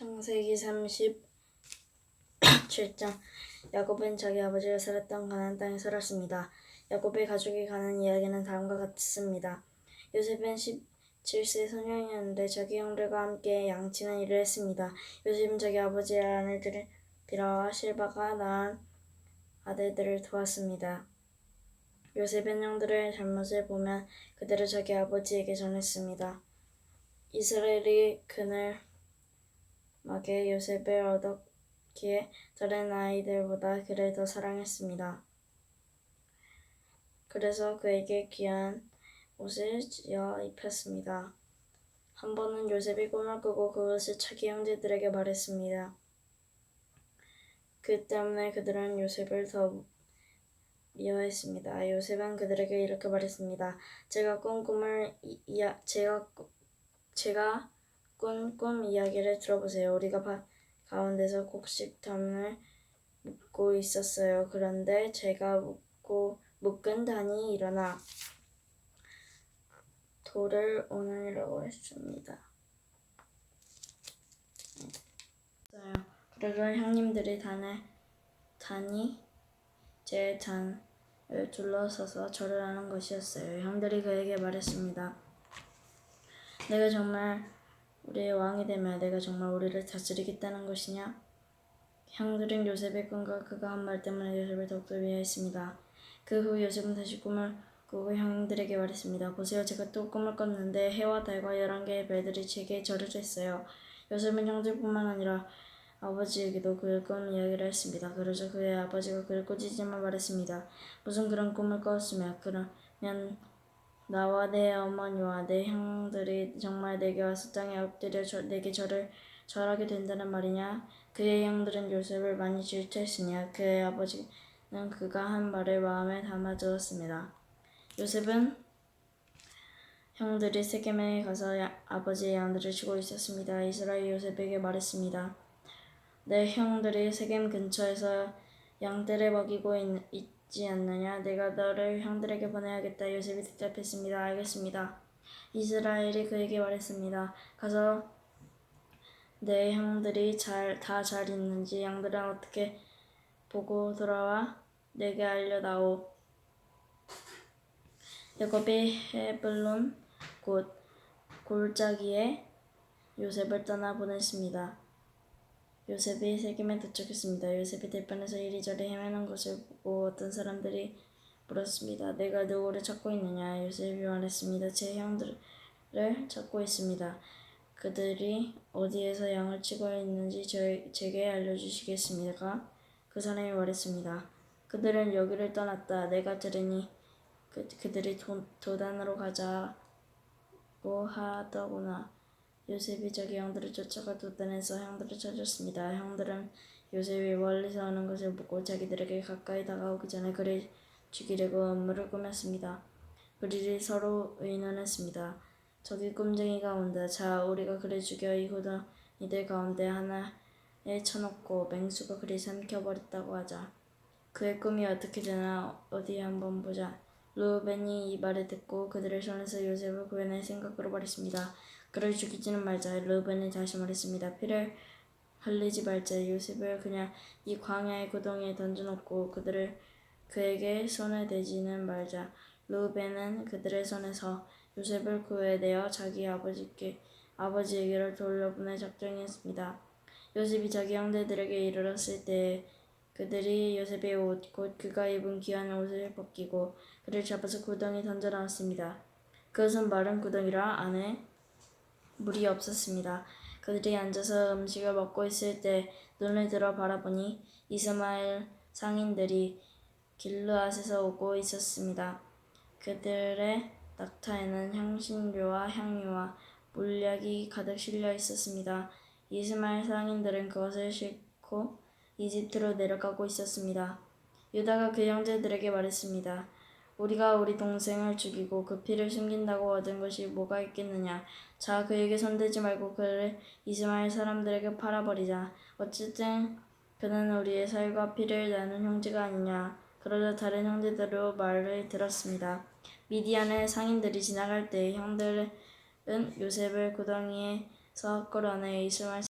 창세기 37장 야곱은 자기 아버지가 살았던 가나안 땅에 살았습니다. 야곱의 가족이 가는 이야기는 다음과 같습니다. 요셉은 17세 소년이었는데 자기 형들과 함께 양치는 일을 했습니다. 요셉은 자기 아버지의 아내들 비라와 실바가 낳은 아들들을 도왔습니다. 요셉은 형들의 잘못을 보면 그대로 자기 아버지에게 전했습니다. 이스라엘이 그늘 막에 요셉을 얻었기에 다른 아이들보다 그를 더 사랑했습니다. 그래서 그에게 귀한 옷을 지어 입혔습니다. 한 번은 요셉이 꿈을 꾸고 그것을 자기 형제들에게 말했습니다. 그 때문에 그들은 요셉을 더 미워했습니다. 요셉은 그들에게 이렇게 말했습니다. 제가 꾼 꿈을 이- 이야 제가 꾸- 제가 꾼꿈 이야기를 들어보세요. 우리가 바, 가운데서 곡식담을 묶고 있었어요. 그런데 제가 묶고 묶은 단이 일어나 돌을 오늘이라고 했습니다. 그리고 형님들이 단에 단이 제 단을 둘러서서 절을 하는 것이었어요. 형들이 그에게 말했습니다. 내가 정말 우리의 왕이 되면 내가 정말 우리를 다스리겠다는 것이냐? 형들은 요셉의 꿈과 그가 한 말 때문에 요셉을 더욱더 미워했습니다. 그 후 요셉은 다시 꿈을 꾸고 형들에게 말했습니다. 보세요, 제가 또 꿈을 꿨는데 해와 달과 열한 개의 별들이 제게 절을 했어요. 요셉은 형들뿐만 아니라 아버지에게도 그의 꿈 이야기를 했습니다. 그러자 그의 아버지가 그를 꾸짖으며 말했습니다. 무슨 그런 꿈을 꿨으며 그러면 나와 내 어머니와 내 형들이 정말 내게 와서 땅에 엎드려 저, 내게 절을 절하게 된다는 말이냐? 그의 형들은 요셉을 많이 질투했으니 그의 아버지는 그가 한 말을 마음에 담아두었습니다. 요셉은 형들이 세겜에 가서 야- 아버지의 양들을 치고 있었습니다. 이스라엘 요셉에게 말했습니다. 내 형들이 세겜 근처에서 양떼를 먹이고 있, 있 지 않느냐? 내가 너를 형들에게 보내야겠다. 요셉이 대답했습니다. 알겠습니다. 이스라엘이 그에게 말했습니다. 가서 내 형들이 잘 다 잘 있는지 양들은 어떻게 보고 돌아와 내게 알려다오. 야곱이 헤블론 곧 골짜기에 요셉을 떠나 보냈습니다. 요셉이 세겜에 도착했습니다. 요셉이 들판에서 이리저리 헤매는 것을 보고 어떤 사람들이 물었습니다. 내가 누구를 찾고 있느냐? 요셉이 말했습니다. 제 형들을 찾고 있습니다. 그들이 어디에서 양을 치고 있는지 저, 제게 알려주시겠습니까? 그 사람이 말했습니다. 그들은 여기를 떠났다. 내가 들으니 그, 그들이 도, 도단으로 가자고 하더구나. 요셉이 자기 형들을 쫓아가 도단에서 형들을 찾았습니다. 형들은 요셉이 멀리서 오는 것을 보고 자기들에게 가까이 다가오기 전에 그를 죽이려고 음모를 꾸몄습니다. 그들이 서로 의논했습니다. 저기 꿈쟁이가 온다. 자, 우리가 그를 죽여 이 호덩이들 가운데 하나에 쳐놓고 맹수가 그를 삼켜버렸다고 하자. 그의 꿈이 어떻게 되나 어디 한번 보자. 루벤이 이 말을 듣고 그들의 손에서 요셉을 구해낼 생각으로 말했습니다. 그를 죽이지는 말자. 루벤이 다시 말했습니다. 피를 흘리지 말자. 요셉을 그냥 이 광야의 구덩이에 던져놓고 그들을 그에게 손을 대지는 말자. 루벤은 그들의 손에서 요셉을 구해내어 자기 아버지께 아버지에게로 돌려보낼 작정했습니다. 요셉이 자기 형제들에게 이르렀을 때 그들이 요셉의 옷, 곧 그가 입은 귀한 옷을 벗기고 그를 잡아서 구덩이 던져 나왔습니다. 그것은 마른 구덩이라 안에 물이 없었습니다. 그들이 앉아서 음식을 먹고 있을 때 눈을 들어 바라보니 이스마엘 상인들이 길르앗에서 오고 있었습니다. 그들의 낙타에는 향신료와 향유와 물약이 가득 실려 있었습니다. 이스마엘 상인들은 그것을 싣고 이집트로 내려가고 있었습니다. 유다가 그 형제들에게 말했습니다. 우리가 우리 동생을 죽이고 그 피를 숨긴다고 얻은 것이 뭐가 있겠느냐? 자, 그에게 손대지 말고 그를 이스마엘 사람들에게 팔아버리자. 어쨌든 그는 우리의 살과 피를 나눈 형제가 아니냐. 그러자 다른 형제들로 말을 들었습니다. 미디안의 상인들이 지나갈 때 형들은 요셉을 구덩이에서 끌어내 이스마엘